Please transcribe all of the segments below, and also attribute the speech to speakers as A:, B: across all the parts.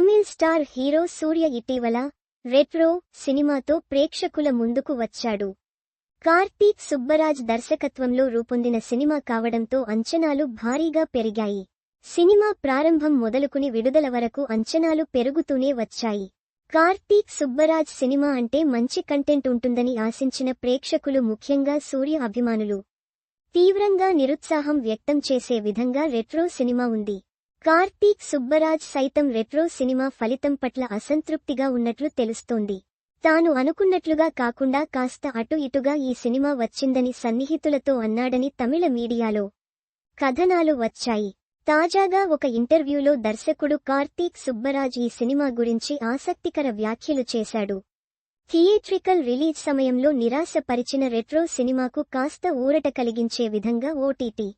A: Tamil star hero సూర్య ఇటీవల retro సినిమాతో ప్రేక్షకుల ముందుకు వచ్చాడు. కార్తీక్ సుబ్బరాజ్ దర్శకత్వంలో రూపొందిన సినిమా కావడంతో అంచనాలు భారీగా పెరిగాయి. సినిమా ప్రారంభం మొదలుకుని విడుదల వరకు అంచనాలు పెరుగుతూనే వచ్చాయి. కార్తీక్ సుబ్బరాజ్ సినిమా అంటే మంచి కంటెంట్ ఉంటుందని ఆశించిన ప్రేక్షకులు ముఖ్యంగా సూర్య అభిమానులు. తీవ్రంగా నిరుత్సాహం వ్యక్తం చేసే విధంగా రెట్రో సినిమా ఉంది. కార్తీక్ సుబ్బరాజ్ సైతం రెట్రో సినిమా ఫలితం పట్ల అసంతృప్తిగా ఉన్నట్లు తెలుస్తోంది. తాను అనుకున్నట్లుగా కాకుండా కాస్త అటు ఇటుగా ఈ సినిమా వచ్చిందని సన్నిహితులతో అన్నాడని తమిళ మీడియాలో కథనాలు వచ్చాయి. తాజాగా ఒక ఇంటర్వ్యూలో దర్శకుడు కార్తీక్ సుబ్బరాజ్ ఈ సినిమా గురించి ఆసక్తికర వ్యాఖ్యలు చేశాడు. థియేట్రికల్ రిలీజ్ సమయంలో నిరాశపరిచిన రెట్రో సినిమాకు కాస్త ఊరట కలిగించే విధంగా ఓటీటీ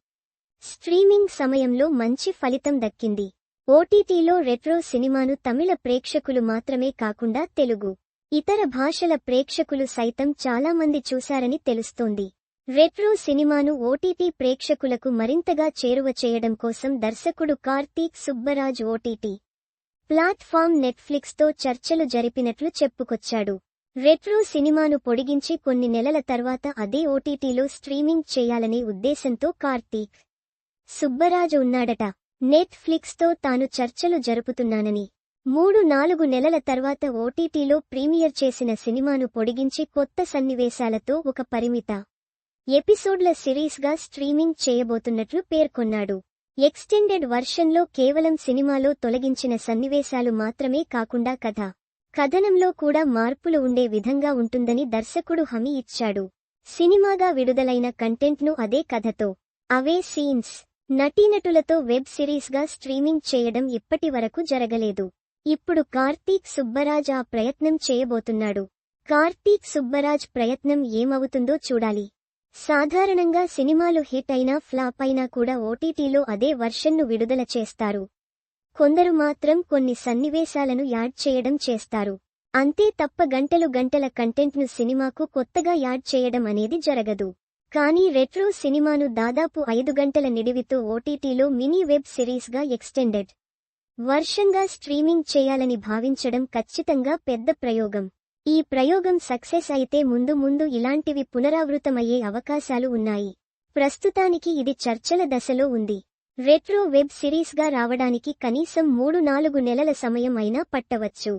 A: స్ట్రీమింగ్ సమయంలో మంచి ఫలితం దక్కింది. ఓటీటీలో రెట్రో సినిమాను తమిళ ప్రేక్షకులు మాత్రమే కాకుండా తెలుగు ఇతర భాషల ప్రేక్షకులు సైతం చాలా మంది చూశారని తెలుస్తోంది. రెట్రో సినిమాను ఓటీటీ ప్రేక్షకులకు మరింతగా చేరువ చేయడం కోసం దర్శకుడు కార్తీక్ సుబ్బరాజ్ ఓటీటీ ప్లాట్ఫామ్ నెట్ఫ్లిక్స్తో చర్చలు జరిపినట్లు చెప్పుకొచ్చాడు. రెట్రో సినిమాను పొడిగించి కొన్ని నెలల తర్వాత అదే ఓటీటీలో స్ట్రీమింగ్ చేయాలనే ఉద్దేశంతో కార్తీక్ సుబ్బరాజు ఉన్నాడట. నెట్ఫ్లిక్స్తో తాను చర్చలు జరుపుతున్నానని. మూడు నాలుగు నెలల తర్వాత ఓటీటీలో ప్రీమియర్ చేసిన సినిమాను పొడిగించి కొత్త సన్నివేశాలతో ఒక పరిమిత ఎపిసోడ్ల సిరీస్గా స్ట్రీమింగ్ చేయబోతున్నట్లు పేర్కొన్నాడు. ఎక్స్టెండెడ్ వర్షన్లో కేవలం సినిమాలో తొలగించిన సన్నివేశాలు మాత్రమే కాకుండా కథ కథనంలో కూడా మార్పులు ఉండే విధంగా ఉంటుందని దర్శకుడు హామీ ఇచ్చాడు. సినిమాగా విడుదలైన కంటెంట్ను అదే కథతో అవే సీన్స్ నటీనటులతో వెబ్ సిరీస్గా స్ట్రీమింగ్ చేయడం ఇప్పటి వరకు జరగలేదు. ఇప్పుడు కార్తీక్ సుబ్బరాజ్ ఆ ప్రయత్నం చేయబోతున్నాడు. కార్తీక్ సుబ్బరాజ్ ప్రయత్నం ఏమవుతుందో చూడాలి. సాధారణంగా సినిమాలు హిట్ అయినా ఫ్లాప్ అయినా కూడా ఓటీటీలో అదే వర్షన్ను విడుదల చేస్తారు. కొందరు మాత్రం కొన్ని సన్నివేశాలను యాడ్ చేయడం చేస్తారు. అంతే తప్ప గంటలు గంటల కంటెంట్ను సినిమాకు కొత్తగా యాడ్ చేయడం అనేది జరగదు. కానీ రెట్రో సినిమాను దాదాపు ఐదు గంటల నిడివితో ఓటీటీలో మినీ వెబ్ సిరీస్గా ఎక్స్టెండెడ్. వర్షంగా స్ట్రీమింగ్ చేయాలని భావించడం ఖచ్చితంగా పెద్ద ప్రయోగం. ఈ ప్రయోగం సక్సెస్ అయితే ముందు ముందు ఇలాంటివి పునరావృతమయ్యే అవకాశాలు ఉన్నాయి. ప్రస్తుతానికి ఇది చర్చల దశలో ఉంది. రెట్రో వెబ్ సిరీస్గా రావడానికి కనీసం మూడు నాలుగు నెలల సమయం అయినా పట్టవచ్చు.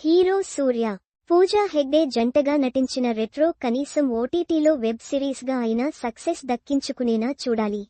A: హీరో సూర్య పూజా హెగ్డే జంటగా నటించిన రెట్రో కనీసం ఓటీటీలో వెబ్ సిరీస్గా అయినా సక్సెస్ దక్కించుకునేనా చూడాలి.